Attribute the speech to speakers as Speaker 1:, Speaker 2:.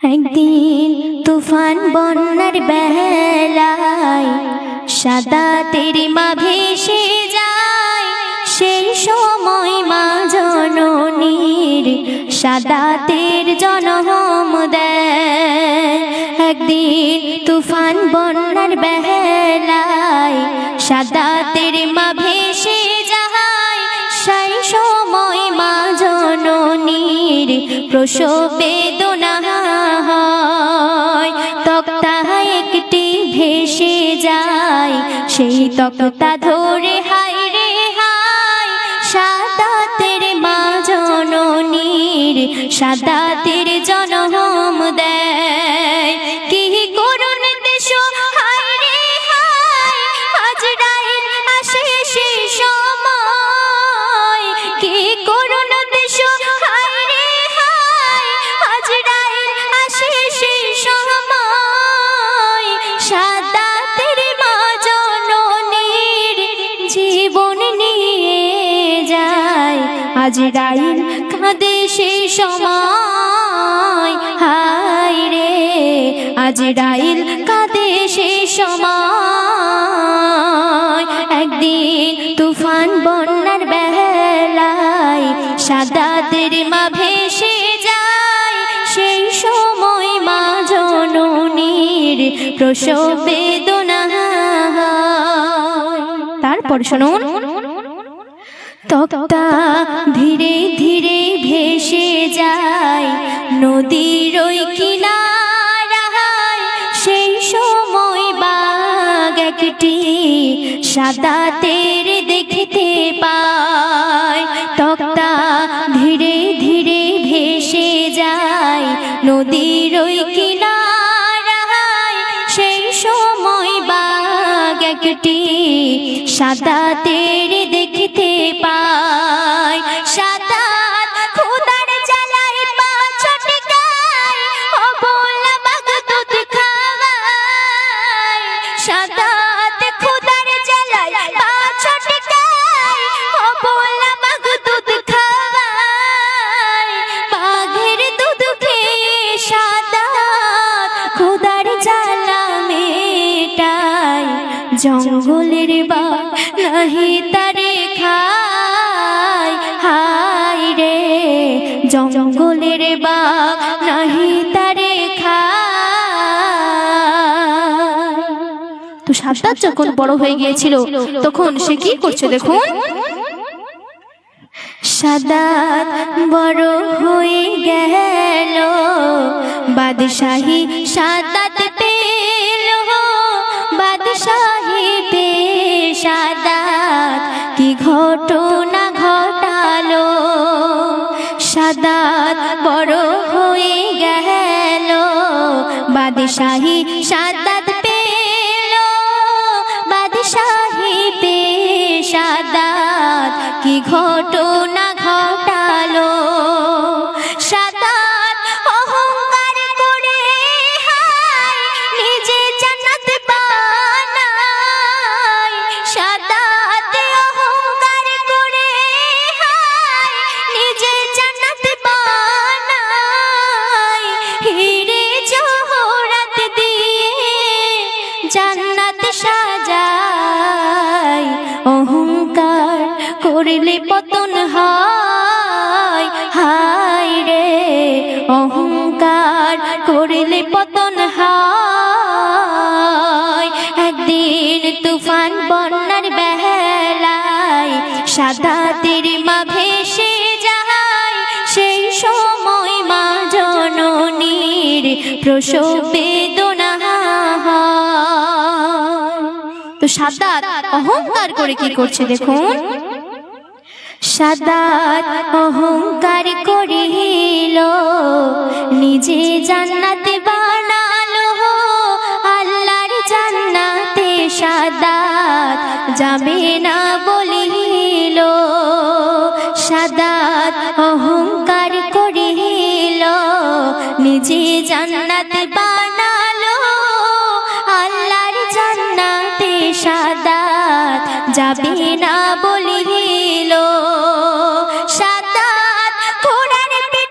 Speaker 1: একদিন তুফান বন্যার বেলায় সাদা তেরি মা ভেসে যায়। সেই সময় মা জননীর সাদা তের জনম দেয়। একদিন তুফান বন্যার বেলায় সাদা তেরি মা প্রসব বেদনা হয় তক্তা একটি ভেসে যায়। সেই তক্তা ধরে হাই রে হাই সাদাতের মা জননীর, সাদাতের জনম আজরাইল কাঁদে সেই সময়। হাই রে আজরাইল কাঁদে সেই সময়। একদিন তুফান বন্যার বেলায় সাদাতের মা ভেসে যায়। সেই সময় মা জননীর প্রসব বেদনা তারপর শুনুন। তক্তা ধীরে ধীরে ভেসে যায়। নদীর ওই কিনারায় সেই সময় বাঘ একটি সাদা তের দেখতে পায়। তক্তা ধীরে ধীরে ভেসে যায়। নদীর ওই কিনারায় খাওয়ায় সাদা খুদার জ্বালায় পা ছটকায়, অবলা বাঘ দুধ খাওয়ায়। বাঘের দুধ খেয়ে সাদা খুদার জ্বালা মেটায়। জঙ্গলের বাঘ নাহি তারে খায়। হায় রে, জঙ্গলের বাঘ সাদ্দাত যখন বড় হয়ে গিয়েছিল, তখন সে কি করছে দেখুন? সাদাত বড় হয়ে গেল, বাদশাহী সাদাত পেল। বাদশাহী পে সাদাত কি ঘটনা ঘটালো? সাদাত বড় হয়ে গেল, বাদশাহী সাদাত কি ঘটনা ঘটালো করলে পতন হয়। হায় রে, অহংকার করলে পতন হয়। একদিন তুফান বন্যার বেলায় সাদা তীর মা ভেসে যায়। সেই সময় মা জননীর প্রসব বেদনা হয়। তো সাদাত অহংকার করে কি করছে দেখুন? সাদাত অহংকার করিল, নিজে জান্নাতে বানালো। আল্লাহর জান্নাতে সাদাত যাবে না বলিল, সাদাত অহংকার করিল, নিজে জান্নাতে বানালো। আল্লাহর জান্নাতে সাদা